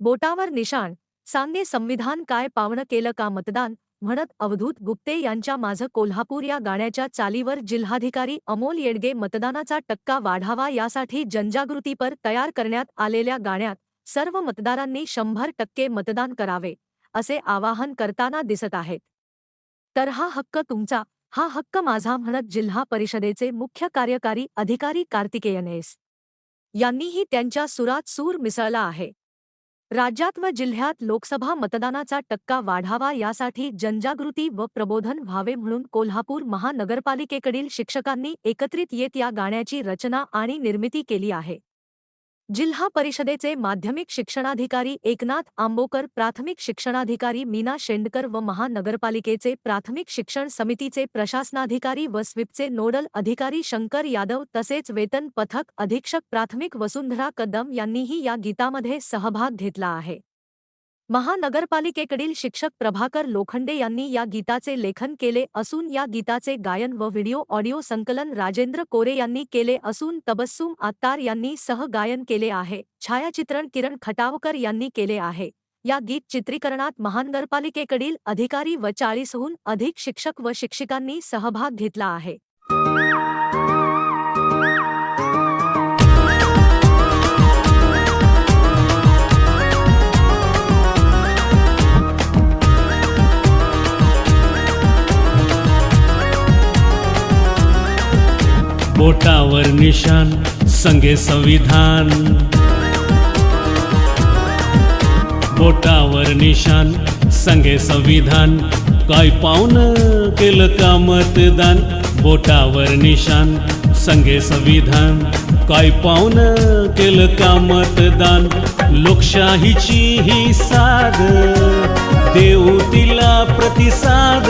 बोटावर निशाण सांगे संविधान काय पावणं केलं का मतदान म्हणत अवधूत गुप्ते यांच्या माझं कोल्हापूर या गाण्याच्या चालीवर जिल्हाधिकारी अमोल येडगे मतदानाचा टक्का वाढावा यासाठी जनजागृतीपर तयार करण्यात आलेल्या गाण्यात सर्व मतदारांनी शंभर टक्के मतदान करावे असे आवाहन करताना दिसत आहेत. तर हा हक्क तुमचा हा हक्क माझा म्हणत जिल्हा परिषदेचे मुख्य कार्यकारी अधिकारी कार्तिकेयनेस. यांनीही त्यांच्या सुरात सूर मिसळला आहे. राज्यात व जिल्ह्यात लोकसभा मतदानाचा टक्का वाढावा यासाठी जनजागृती व प्रबोधन व्हावे म्हणून कोल्हापूर महानगरपालिकेकडील शिक्षकांनी एकत्रित येत या गाण्याची रचना आणि निर्मिती केली आहे. जिल्हा परिषदेचे माध्यमिक शिक्षणाधिकारी एकनाथ आंबोकर, प्राथमिक शिक्षणाधिकारी मीना शेंडकर व महानगरपालिकेचे प्राथमिक शिक्षण समितीचे प्रशासनाधिकारी व स्विपचे नोडल अधिकारी शंकर यादव तसेच वेतन पथक अधीक्षक प्राथमिक वसुंधरा कदम यांनीही या गीतामध्ये सहभाग घेतला आहे. महानगरपालिकेकडील शिक्षक प्रभाकर लोखंडे यांनी या गीताचे लेखन केले असून या गीताचे गायन व व्हिडिओ ऑडिओ संकलन राजेंद्र कोरे यांनी केले असून तबस्सुम आत्तार यांनी सहगायन केले आहे. छायाचित्रण किरण खटावकर यांनी केले आहे. या गीत चित्रीकरणात महानगरपालिकेकडील अधिकारी व चाळीसहून अधिक शिक्षक व शिक्षिकांनी सहभाग घेतला आहे. बोटावर निशान संगे संविधान. बोटावर निशान संगे संविधान. काय पाहुन केलं का मतदान? बोटावर निशान संगे संविधान. काय पाहुन केलं का मतदान? लोकशाहीची ही साध देऊ तिला प्रतिसाद.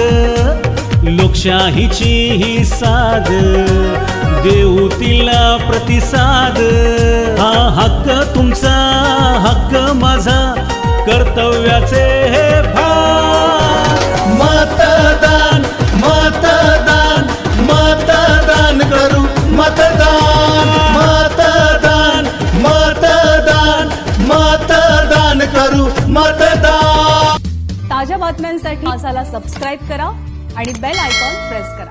लोकशाहीची ही साध देऊ तिला प्रतिसाद. हा हक्क तुमचा हक्क माझा. कर्तव्याचे हे भाग. मतदान मतदान मतदान करू मतदान मतदान मतदान मतदान करू मतदान. ताज्या बातम्यांसाठी मासाला सबस्क्राईब करा आणि बेल आयकॉन प्रेस करा.